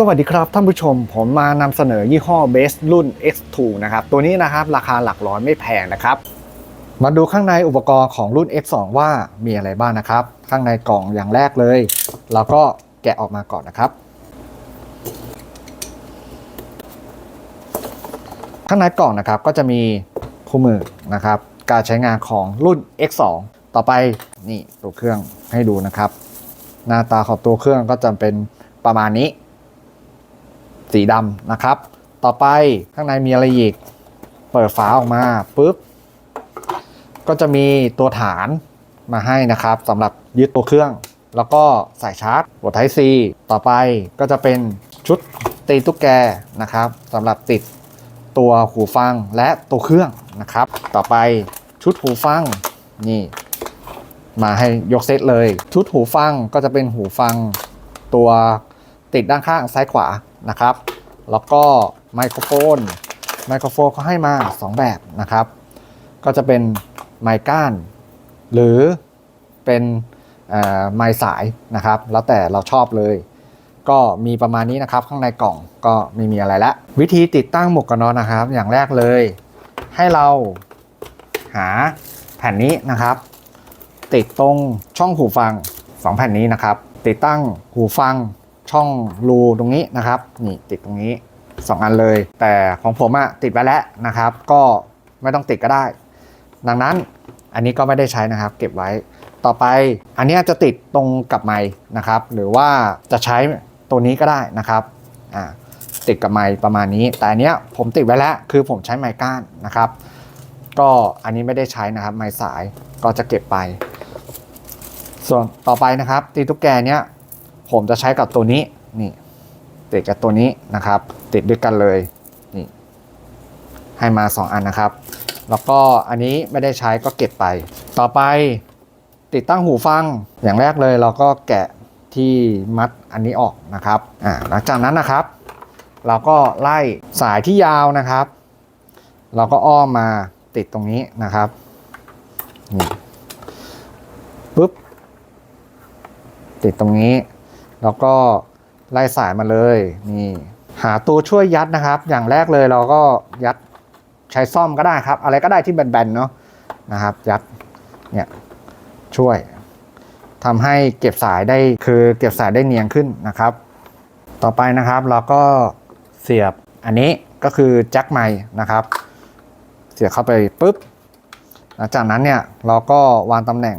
สวัสดีครับท่านผู้ชมผมมานำเสนอยี่ห้อเบสรุ่น X2 นะครับ ตัวนี้นะครับราคาหลักร้อยไม่แพงนะครับ มาดูข้างในอุปกรณ์ของรุ่น X2 ว่ามีอะไรบ้างนะครับ ข้างในกล่องอย่างแรกเลย เราก็แกะออกมาก่อนนะครับ ข้างในกล่องนะครับก็จะมีคู่มือนะครับ การใช้งานของรุ่น X2 ต่อไปนี่ตัวเครื่องให้ดูนะครับ หน้าตาของตัวเครื่องก็จะเป็นประมาณนี้ สีดำนะครับ ต่อไปข้างในมีอะไรอีก เปิดฝาออกมาปุ๊บ ก็จะมีตัวฐานมาให้นะครับสำหรับยึดตัวเครื่อง แล้วก็สายชาร์จหัวไทซีต่อไปก็จะเป็นชุดตีตุ๊กแกนะครับสำหรับติดตัวหูฟังและตัวเครื่องนะครับ ต่อไปชุดหูฟังนี่ มาให้ยกเซตเลย ชุดหูฟังก็จะเป็นหูฟังตัวติดด้านข้างซ้ายขวา นะครับ แล้วก็ไมโครโฟน ไมโครโฟนเขาให้มา 2 แบบนะครับ ก็จะเป็นไมก้าน หรือเป็นไมสายนะครับ แล้วแต่เราชอบเลย ก็มีประมาณนี้นะครับ ข้างในกล่องก็ไม่มีอะไรละวิธีติดตั้งหมวกกันน็อกนะครับ อย่างแรกเลย ให้เราหาแผ่นนี้นะครับ ติดตรงช่องหูฟัง 2 แผ่นนี้นะครับ ติดตั้งหูฟัง ช่องรูตรงนี้นะครับนี่ติดตรงนี้ 2 อันเลย แต่ของผมอะติดไว้แล้วนะครับ ก็ไม่ต้องติดก็ได้ ดังนั้นอันนี้ก็ไม่ได้ใช้นะครับ เก็บไว้ต่อไปอันนี้จะติดตรงกับไม้นะครับ หรือว่าจะใช้ตัวนี้ก็ได้นะครับอ่าติดกับไม้ประมาณนี้ แต่อันนี้ผมติดไว้แล้วคือผมใช้ไม้ก้านนะครับ ก็อันนี้ไม่ได้ใช้นะครับไม้สายก็จะเก็บไป ส่วนต่อไปนะครับ ตีตุ๊กแกเนี้ย ผมจะใช้กับตัวนี้นี่ติดกับตัวนี้นะครับ ติดด้วยกันเลยนี่ให้มา 2 อันนะครับ แล้วก็อันนี้ไม่ได้ใช้ก็เก็บไป ต่อไปติดตั้งหูฟังอย่างแรกเลยเราก็แกะที่มัดอันนี้ออกนะครับอ่าหลังจากนั้นนะครับ เราก็ไล่สายที่ยาวนะครับ เราก็อ้อมมาติดตรงนี้นะครับนี่ปุ๊บติดตรงนี้ แล้วก็ไล่สายมาเลยนี่หาตัวช่วยยัดนะครับ อย่างแรกเลยเราก็ยัดใช้ซ่อมก็ได้ครับ อะไรก็ได้ที่แบนๆเนาะนะครับ ยัดเนี่ยช่วยทำให้เก็บสายได้คือเก็บสายได้เนียนขึ้นนะครับ ต่อไปนะครับเราก็เสียบอันนี้ก็คือแจ็คไมค์นะครับ เสียบเข้าไปปุ๊บหลังจากนั้นเนี่ยเราก็วางตำแหน่ง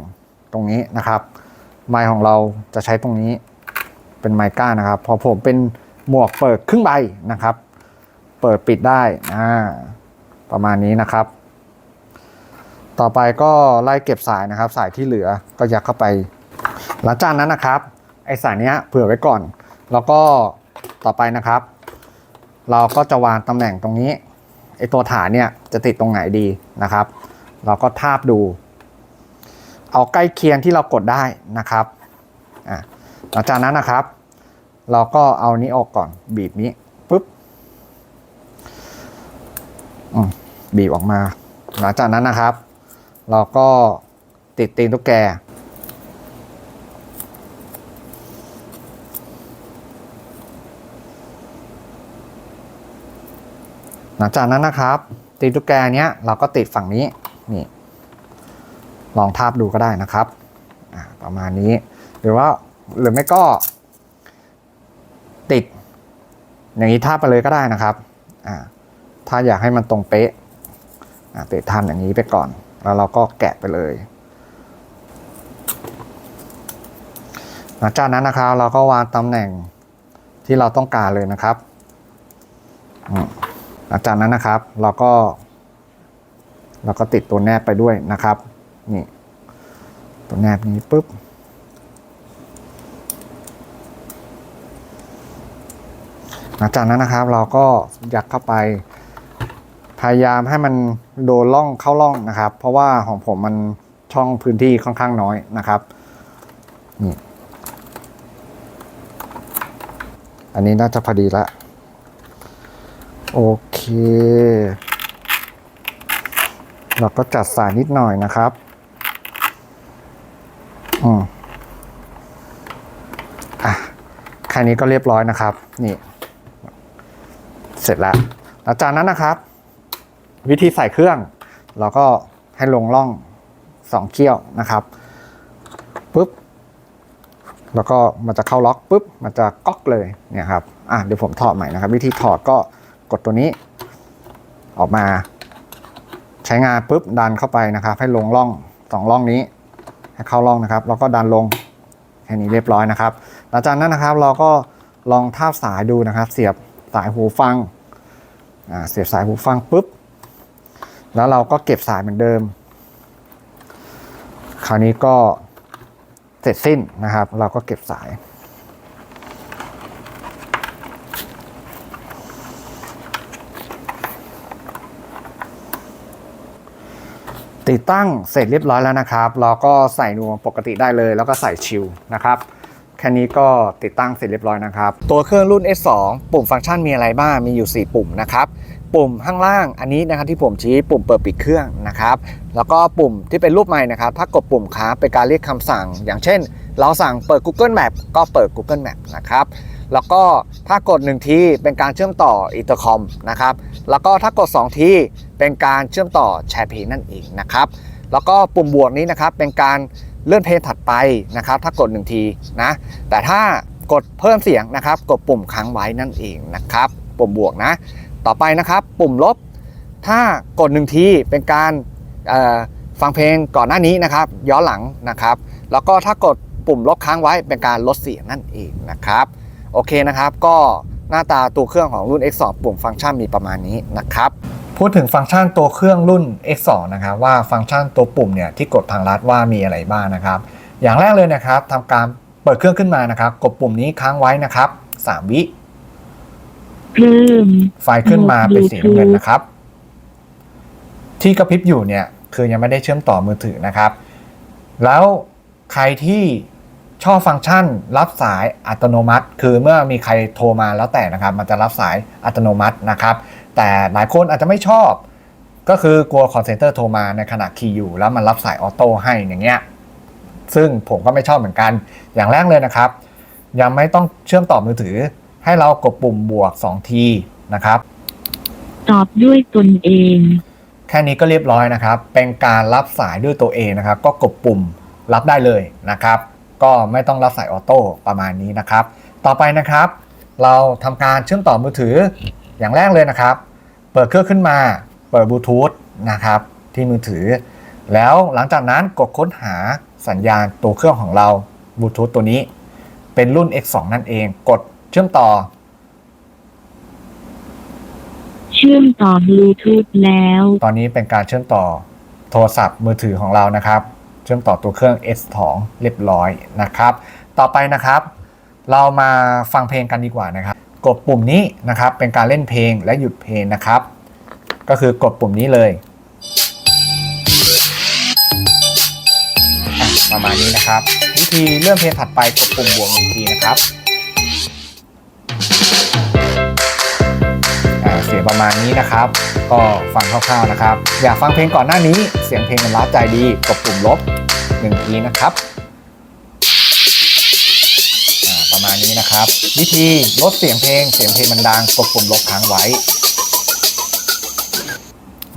ตรงนี้นะครับ ไมค์ของเราจะใช้ตรงนี้ เป็นไมค์ก้านะครับ พอผมเป็นหมวกเปิดครึ่งใบนะครับ เปิดปิดได้อ่าประมาณนี้นะครับ ต่อไปก็ไล่เก็บสายนะครับ สายที่เหลือก็ยัดเข้าไป หลังจากนั้นนะครับ ไอสายเนี้ยเผื่อไว้ก่อน แล้วก็ต่อไปนะครับ เราก็จะวางตำแหน่งตรงนี้ไอตัวฐานเนี่ยจะติดตรงไหนดีนะครับ เราก็ทาบดู เอาใกล้เคียงที่เรากดได้นะครับอะ หลังจากนั้นนะครับ เราก็เอานี้ออกก่อน บีบนี้ปุ๊บบีบออกมา หลังจากนั้นนะครับ เราก็ติดตีนตุ๊กแกหลังจากนั้นนะครับ ตีนตุ๊กแกเนี้ยเราก็ติดฝั่งนี้นี่ลองทาบดูก็ได้นะครับประมาณนี้หรือว่า หรือไม่ก็ ติด อย่างนี้ทาบไปเลยก็ได้นะครับถ้าอยากให้มันตรงเป๊ะติดทำอย่างนี้ไปก่อน แล้วเราก็แกะไปเลยหลังจากนั้นนะครับเราก็วางตำแหน่งที่เราต้องการเลยนะครับหลังจากนั้นนะครับเราก็ เราก็ติดตัวแนบไปด้วยนะครับ นี่ ตัวแนบนี้ปุ๊บ หลังจากนั้นนะครับเราก็ยัดเข้าไป พยายามให้มันโดนล่องเข้าล่องนะครับ เพราะว่าของผมมันช่องพื้นที่ค่อนข้างน้อยนะครับนี่อันนี้น่าจะพอดีละโอเค เราก็จัดสายนิดหน่อยนะครับอืมอะใครค่นี้ก็เรียบร้อยนะครับ นี่ สร็จแล้วหลังจากนั้นนะครับ วิธีใส่เครื่อง เราก็ให้ลงร่องสองเขี้ยวนะครับปุ๊บแล้วก็มันจะเข้าล็อกปุ๊บมันจะก๊อกเลยเนี่ยครับอะเดี๋ยวผมถอดใหม่นะครับ วิธีถอดก็กดตัวนี้ ออกมา ใช้งานปุ๊บดันเข้าไปนะครับ ให้ลงร่องสองร่องนี้ให้เข้าร่องนะครับ แล้วก็ดันลงแค่นี้เรียบร้อยนะครับ หลังจากนั้นนะครับเราก็ลองทาบสายดูนะครับ เสียบสายหูฟัง เสียบสายหูฟังปุ๊บ แล้วเราก็เก็บสายเหมือนเดิม คราวนี้ก็เสร็จสิ้นนะครับ เราก็เก็บสาย ติดตั้งเสร็จเรียบร้อยแล้วนะครับ เราก็ใส่นวมปกติได้เลย แล้วก็ใส่ชิลนะครับ แค่นี้ก็ติดตั้งเสร็จเรียบร้อยนะครับ ตัวเครื่องรุ่น S2 ปุ่มฟังก์ชันมีอะไรบ้าง มีอยู่ 4 ปุ่มนะครับ ปุ่มข้างล่างอันนี้นะครับที่ผมชี้ปุ่มเปิดปิดเครื่องนะครับ แล้วก็ปุ่มที่เป็นรูปไม้นะครับ ถ้ากดปุ่มค้างเป็นการเรียกคำสั่ง อย่างเช่น เราสั่งเปิด Google Map ก็เปิด Google Map นะครับ แล้วก็ถ้ากด 1 ทีเป็นการเชื่อมต่ออินเตอร์คอมนะครับ แล้วก็ถ้ากด 2 ทีเป็นการเชื่อมต่อแชร์เพลงนั่นเองนะครับ แล้วก็ปุ่มบวกนี้นะครับเป็นการ เลื่อนเพลงถัดไปนะครับ ถ้ากด 1 ทีนะ แต่ถ้ากดเพิ่มเสียงนะครับ กดปุ่มค้างไว้นั่นเองนะครับ ปุ่มบวกนะ ต่อไปนะครับ ปุ่มลบ ถ้ากด 1 ทีเป็นการฟังเพลงก่อนหน้านี้นะครับ ย้อนหลังนะครับ แล้วก็ถ้ากดปุ่มลบค้างไว้เป็นการลดเสียงนั่นเองนะครับ โอเคนะครับ ก็หน้าตาตัวเครื่องของรุ่น X2 ปุ่มฟังก์ชันมีประมาณนี้นะครับ พูดถึงฟังก์ชันตัวเครื่องรุ่น X2 นะครับว่าฟังก์ชันตัวปุ่มเนี่ยที่กดทางลัดว่ามีอะไรบ้างนะครับ อย่างแรกเลยนะครับทำการเปิดเครื่องขึ้นมานะครับ กดปุ่มนี้ค้างไว้นะครับ3วิเพิ่มไฟขึ้นมาเป็นสีน้ำเงินนะครับ ที่กระพริบอยู่เนี่ย คือยังไม่ได้เชื่อมต่อมือถือนะครับ แล้วใครที่ชอบฟังก์ชัน รับสายอัตโนมัติ คือเมื่อมีใครโทรมาแล้วแต่นะครับ มันจะรับสายอัตโนมัตินะครับ แต่หลายคนอาจจะไม่ชอบ ก็คือกลัวคอนเซนเตอร์โทรมาในขณะคีย์อยู่ แล้วมันรับสายออโต้ให้อย่างเงี้ยซึ่งผมก็ไม่ชอบเหมือนกันอย่างแรกเลยนะครับ ยังไม่ต้องเชื่อมต่อมือถือ ให้เรากดปุ่มบวก 2 ทีนะครับ ตอบด้วยตนเอง แค่นี้ก็เรียบร้อยนะครับ เป็นการรับสายด้วยตัวเองนะครับ ก็กดปุ่มรับได้เลยนะครับ ก็ไม่ต้องรับสายออโต้ประมาณนี้นะครับ ต่อไปนะครับ เราทำการเชื่อมต่อมือถือ อย่างแรกเลยนะครับ เปิดเครื่องขึ้นมา เปิดบลูทูธนะครับที่มือถือ แล้วหลังจากนั้นกดค้นหาสัญญาณตัวเครื่องของเราบลูทูธตัวนี้ เป็นรุ่น X2 นั่นเอง กดเชื่อมต่อ เชื่อมต่อบลูทูธแล้ว ตอนนี้เป็นการเชื่อมต่อโทรศัพท์มือถือของเรานะครับ เชื่อมต่อตัวเครื่อง S2 เรียบร้อยนะครับ ต่อไปนะครับ เรามาฟังเพลงกันดีกว่านะครับ กดปุ่มนี้นะครับเป็นการเล่นเพลงและหยุดเพลงนะครับ ก็คือกดปุ่มนี้เลยประมาณนี้นะครับ วิธีเลื่อนเพลงถัดไปกดปุ่มบวกหนึ่งทีนะครับเสียงประมาณนี้นะครับ ก็ฟังคร่าวๆนะครับ อยากฟังเพลงก่อนหน้านี้เสียงเพลงมันล้าใจดีกดปุ่มลบหนึ่งทีนะครับ นี้นะครับ วิธีลดเสียงเพลง เสียงเพลงมันดังกดปุ่มลบค้างไว้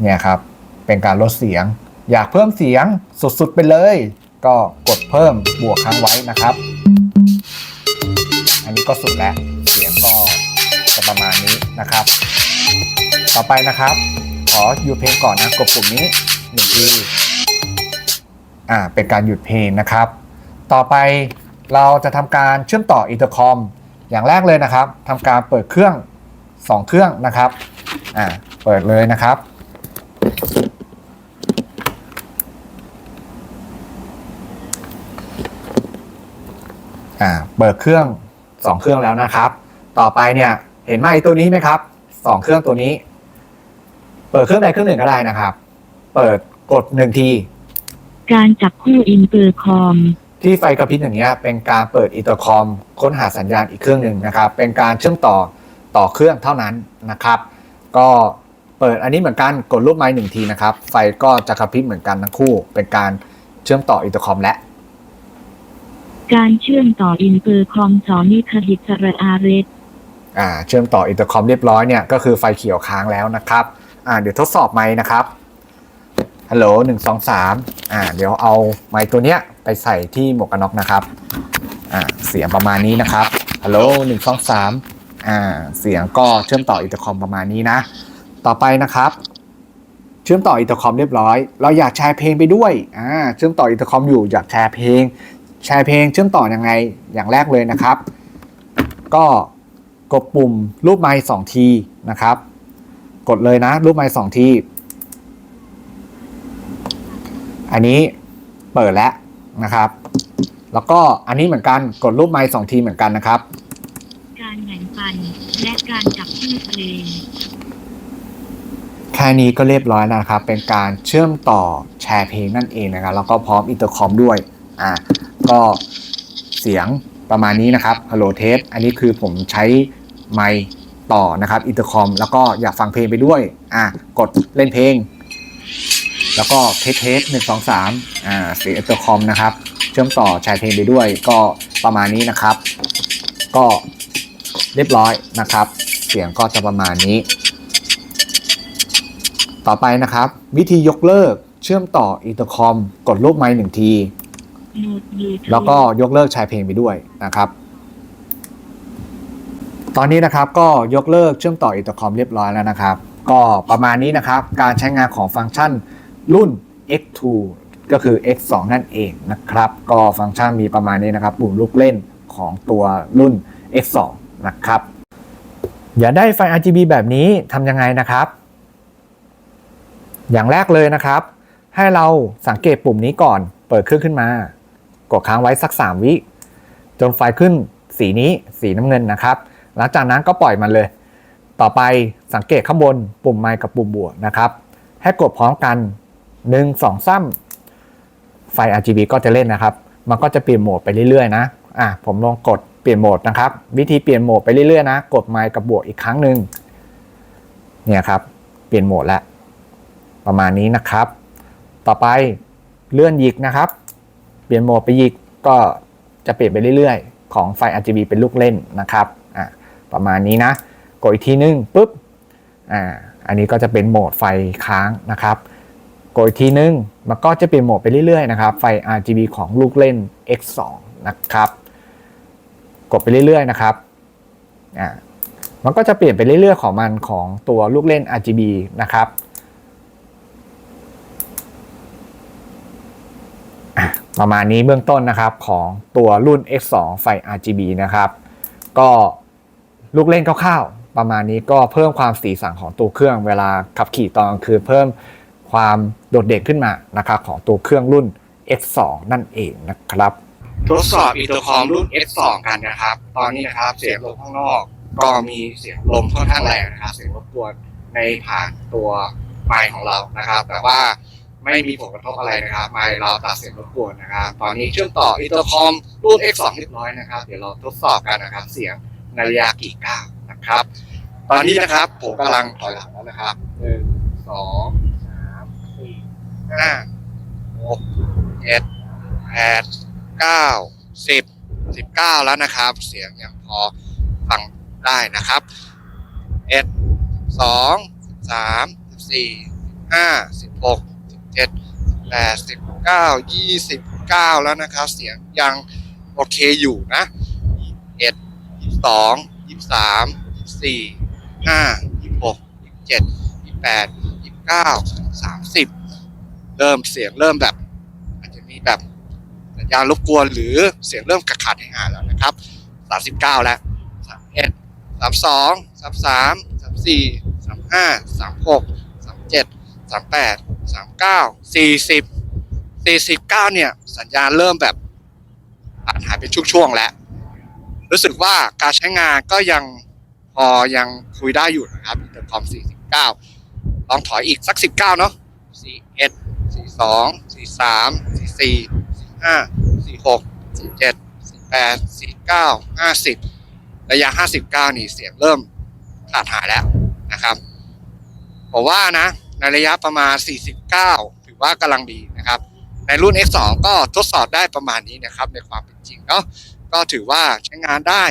เนี่ยครับ เป็นการลดเสียง อยากเพิ่มเสียงสุดๆไปเลย ก็กดเพิ่มบวกค้างไว้นะครับ อันนี้ก็สุดแล้วเสียงก็จะประมาณนี้นะครับ ต่อไปนะครับ ขอหยุดเพลงก่อนนะกดปุ่มนี้หนึ่งทีอ่าเป็นการหยุดเพลงนะครับ ต่อไป เราจะทำการเชื่อมต่ออินเตอร์คอมอย่างแรกเลยนะครับทำการเปิดเครื่อง 2 เครื่องนะครับอ่าเปิดเลยนะครับ อ่าเปิดเครื่อง 2 เครื่องแล้วนะครับ ต่อไปเนี่ยเห็นไหมตัวนี้ไหมครับ 2 เครื่องตัวนี้ เปิดเครื่องใดเครื่องหนึ่งก็ได้นะครับ เปิดกดหนึ่งที การจับคู่อินเตอร์คอม ที่ไฟกระพริบอย่างเงี้ยเป็นการเปิดอินเตอร์คอมค้นหาสัญญาณอีกเครื่องหนึ่งนะครับ เป็นการเชื่อมต่อต่อเครื่องเท่านั้นนะครับ ก็เปิดอันนี้เหมือนกันกดรูปไม้หนึ่งทีนะครับ ไฟก็จะกระพริบเหมือนกันทั้งคู่ เป็นการเชื่อมต่ออินเตอร์คอมและการเชื่อมต่ออินเตอร์คอมจอนิคหิตระอาเรสอ่าเชื่อมต่ออินเตอร์คอมเรียบร้อยเนี่ยก็คือไฟเขียวค้างแล้วนะครับอ่าเดี๋ยวทดสอบไมค์นะครับ ฮัลโหลหนึ่งสองสามอ่า เดี๋ยวเอาไมค์ตัวเนี้ยไปใส่ที่หมวกกันน็อกนะครับ อ่า เสียงประมาณนี้นะครับ ฮัลโหลหนึ่งสองสามอ่า เสียงก็เชื่อมต่ออินเตอร์คอมประมาณนี้นะ ต่อไปนะครับ เชื่อมต่ออินเตอร์คอมเรียบร้อย เราอยากแชร์เพลงไปด้วย อ่า เชื่อมต่ออินเตอร์คอมอยู่อยากแชร์เพลง แชร์เพลงเชื่อมต่อยังไง อย่างแรกเลยนะครับ ก็กดปุ่มรูปไม้สองทีนะครับ กดเลยนะรูปไม้สองที อันนี้เปิดแล้วนะครับ แล้วก็อันนี้เหมือนกันกดรูปไม้สองทีเหมือนกันนะครับ การแบ่งปันและการจับคู่เพลงแค่นี้ก็เรียบร้อยแล้วนะครับ เป็นการเชื่อมต่อแชร์เพลงนั่นเองนะครับ แล้วก็พร้อมอินเตอร์คอมด้วย อ่า ก็เสียงประมาณนี้นะครับฮัลโหลเทสอันนี้คือผมใช้ไมค์ต่อนะครับอินเตอร์คอม แล้วก็อยากฟังเพลงไปด้วย อ่ากดเล่นเพลง แล้วก็เทสเทสหนึ่งสองสามอ่าเสีอินเตอร์คอมนะครับ เชื่อมต่อชร์เพลงไปด้วยก็ประมาณนี้นะครับ ก็เรียบร้อยนะครับ เสียงก็จะประมาณนี้ ต่อไปนะครับ วิธียกเลิกเชื่อมต่ออินเตอร์คอม กดรูปไม้หนึ่งที แล้วก็ยกเลิกชร์เพลงไปด้วยนะครับ ตอนนี้นะครับก็ยกเลิกเชื่อมต่ออินเตอร์คอมเรียบร้อยแล้วนะครับ ก็ประมาณนี้นะครับ การใช้งานของฟังก์ชัน รุ่น X2 ก็คือ X2 นั่นเองนะครับ ก็ฟังก์ชันมีประมาณนี้นะครับปุ่มลูกเล่นของตัวรุ่น X2 นะครับ อย่าได้ไฟ RGB แบบนี้ทำยังไงนะครับ อย่างแรกเลยนะครับ ให้เราสังเกตปุ่มนี้ก่อน เปิดเครื่องขึ้นมา กดค้างไว้สัก 3 วิ จนไฟขึ้นสีนี้สีน้ำเงินนะครับ หลังจากนั้นก็ปล่อยมันเลย ต่อไปสังเกตข้างบนปุ่มไมค์กับปุ่มบวกนะครับ ให้กดพร้อมกัน 1 2ซ้ำไฟ RGB ก็จะเล่นนะครับ มันก็จะเปลี่ยนโหมดไปเรื่อยๆนะอะผมลองกดเปลี่ยนโหมดนะครับ วิธีเปลี่ยนโหมดไปเรื่อยๆนะ กดไมค์กับบวกอีกครั้งหนึ่งเนี่ยครับ เปลี่ยนโหมดแล้วประมาณนี้นะครับ ต่อไปเลื่อนหยิกนะครับ เปลี่ยนโหมดไปหยิกก็จะเปลี่ยนไปเรื่อยๆ ของไฟ RGB เป็นลูกเล่นนะครับอะประมาณนี้นะ กดอีกทีนึงปุ๊บอ่าอันนี้ก็จะเป็นโหมดไฟค้างนะครับ กดอีกทีนึง มันก็จะเปลี่ยนโหมดไปเรื่อยๆนะครับ ไฟ RGB ของลูกเล่น X2 นะครับ กดไปเรื่อยๆนะครับอ่ามันก็จะเปลี่ยนไปเรื่อยๆของมันของตัวลูกเล่น RGB นะครับประมาณนี้เบื้องต้นนะครับของตัวรุ่น X2 ไฟ RGB นะครับ ก็ลูกเล่นคร่าวๆประมาณนี้ก็เพิ่มความสีสันของตัวเครื่องเวลาขับขี่ตอนกลางคืนเพิ่ม ความโดดเด่นขึ้นมานะครับของตัวเครื่องรุ่น X2 นั่นเองนะครับ ทดสอบอินเตอร์คอมรุ่น X2 กันนะครับ ตอนนี้นะครับเสียงลมข้างนอกก็มีเสียงลมค่อนข้างแรงนะครับเสียงรบกวนในผ่านตัวไมค์ของเรานะครับ แต่ว่าไม่มีผลกระทบอะไรนะครับ ไมค์เราตัดเสียงรบกวนนะครับ ตอนนี้เชื่อมต่ออินเตอร์คอมรุ่น X2 เรียบร้อยนะครับ เดี๋ยวเราทดสอบกันนะครับ เสียงในระยะกี่ก้าวนะครับ ตอนนี้นะครับผมกำลังถอยหลังแล้วนะครับหนึ่งสอง ห้าหกเจ็ดแปดเก้าสิบสิบเก้าแล้วนะครับ เสียงยังพอฟังได้นะครับเอ็ดสองสามสิบสี่ห้าสิบหกสิบเจ็ดแปดสิบเก้ายี่สิบเก้าแล้วนะครับ เสียงยังโอเคอยู่นะเอ็ดยี่สองยี่สามยี่สี่ห้ายี่หกยี่เจ็ดยี่แปดยี่เก้า เริ่มเสียงเริ่มแบบ อาจจะมีแบบสัญญาณรบกวนหรือเสียงเริ่มขาดขาดหายแล้วนะครับสามสิบเก้าแล้วสามเอ็ดสามสองสามสามสามสี่สามห้าสามหกสามเจ็ดสามแปดสามเก้าสี่สิบสี่สิบเก้าเนี่ยสัญญาณเริ่มแบบขาดหายเป็นช่วงๆแล้ว รู้สึกว่าการใช้งานก็ยังพอยังคุยได้อยู่นะครับอินเตอร์คอม49 ลองถอยอีกสัก 19 เนาะ41 42 43 44 45 46 47 48 49 50ระยะ59นี่เสียงเริ่มขาดหายแล้วนะครับผมว่านะ ในระยะประมาณ 49 ถือว่ากำลังดีนะครับ ในรุ่น X2 ก็ทดสอบได้ประมาณนี้นะครับ ในความเป็นจริงเนาะก็ถือว่าใช้งานได้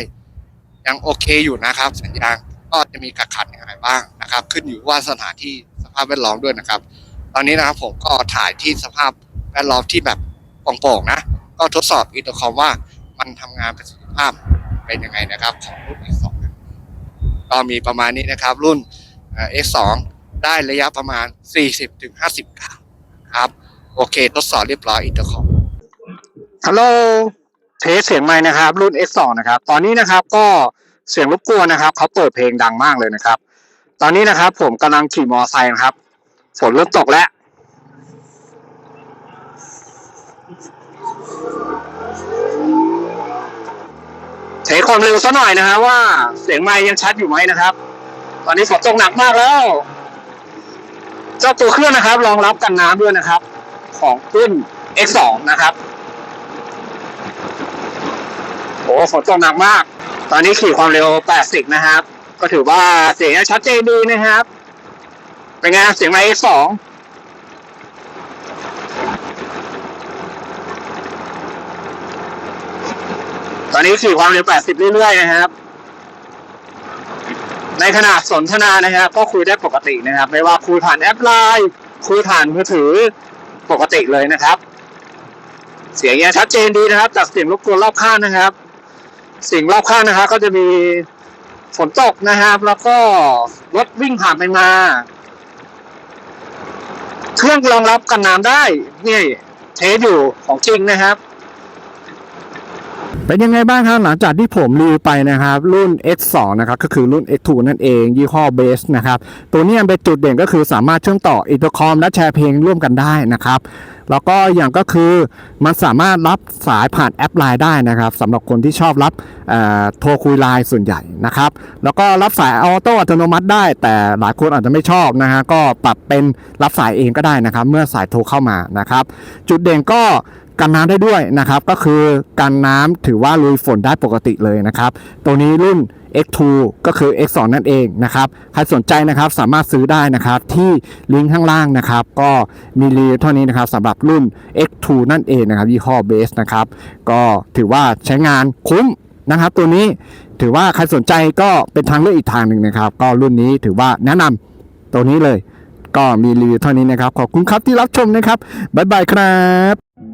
ยังโอเคอยู่นะครับ สัญญาณก็จะมีกักขัดยังไงบ้างนะครับ ขึ้นอยู่ว่าสถานที่สภาพแวดล้อมด้วยนะครับ ตอนนี้นะครับผมก็ถ่ายที่สภาพแวดล้อมที่แบบโปร่งๆนะ ก็ทดสอบอินเตอร์คอมว่ามันทำงานประสิทธิภาพเป็นยังไงนะครับของรุ่น X2 ก็มีประมาณนี้นะครับ รุ่นเอ่อ X2 ได้ระยะประมาณ 40-50ก้าวครับ โอเค ทดสอบเรียบร้อยอินเตอร์คอมฮัลโหลเทสเสียงไม้นะครับ รุ่น X2 นะครับ ตอนนี้นะครับก็เสียงรบกวนนะครับเขาเปิดเพลงดังมากเลยนะครับ ตอนนี้นะครับผมกำลังขี่มอเตอร์ไซค์นะครับ ฝนเริ่มตกแล้วเทสความเร็วซะหน่อยนะฮะว่า เสียงไม้ยังชัดอยู่ไหมนะครับ ตอนนี้ฝนตกหนักมากแล้ว เจ้าตัวเครื่องนะครับ รองรับกันน้ำด้วยนะครับ ของรุ่น X2 นะครับโอ้ฝนตกหนักมาก ตอนนี้ขี่ความเร็ว 80 นะครับ ก็ถือว่าเสียงชัดเจนดีนะครับ เป็นไงเสียงไมค์ X2 ตอนนี้ขี่ความเร็ว 80 เรื่อยๆ นะครับ ในขณะสนทนานะครับ ก็คุยได้ปกตินะครับ ไม่ว่าคุยผ่านแอปไลน์คุยผ่านมือถือปกติเลยนะครับ เสียงยังชัดเจนดีนะครับจากเสียงรบกวนรอบข้างนะครับ สิ่งรอบข้างนะครับ ก็จะมีฝนตกนะครับ แล้วก็รถวิ่งผ่านไปมา เครื่องรองรับกันน้ำได้ นี่เทสอยู่ของจริงนะครับ เป็นยังไงบ้างครับหลังจากที่ผมรีวิวไปนะครับ รุ่น X2 นะครับก็คือรุ่น X2 นั่นเอง ยี่ห้อเบสนะครับ ตัวนี้เป็นจุดเด่นก็คือสามารถเชื่อมต่ออินเตอร์คอมและแชร์เพลงร่วมกันได้นะครับ แล้วก็อย่างก็คือมันสามารถรับสายผ่านแอปไลน์ได้นะครับสำหรับคนที่ชอบรับโทรคุยไลน์ส่วนใหญ่นะครับ แล้วก็รับสายออโต้อัตโนมัติได้ แต่หลายคนอาจจะไม่ชอบนะฮะก็ปรับเป็นรับสายเองก็ได้นะครับ เมื่อสายโทรเข้ามานะครับ จุดเด่นก็ กันน้ำได้ด้วยนะครับ ก็คือกันน้ำถือว่าลุยฝนได้ปกติเลยนะครับ ตัวนี้รุ่น X2 ก็คือ X2 นั่นเองนะครับ ใครสนใจนะครับสามารถซื้อได้นะครับที่ลิงก์ข้างล่างนะครับ ก็มีรีวิวเท่านี้นะครับสำหรับรุ่น X2 นั่นเองนะครับยี่ห้อเบสนะครับ ก็ถือว่าใช้งานคุ้มนะครับ ตัวนี้ถือว่าใครสนใจก็เป็นทางเลือกอีกทางหนึ่งนะครับ ก็รุ่นนี้ถือว่าแนะนำตัวนี้เลย ก็มีรีวิวเท่านี้นะครับ ขอบคุณครับที่รับชมนะครับบ๊ายบายครับ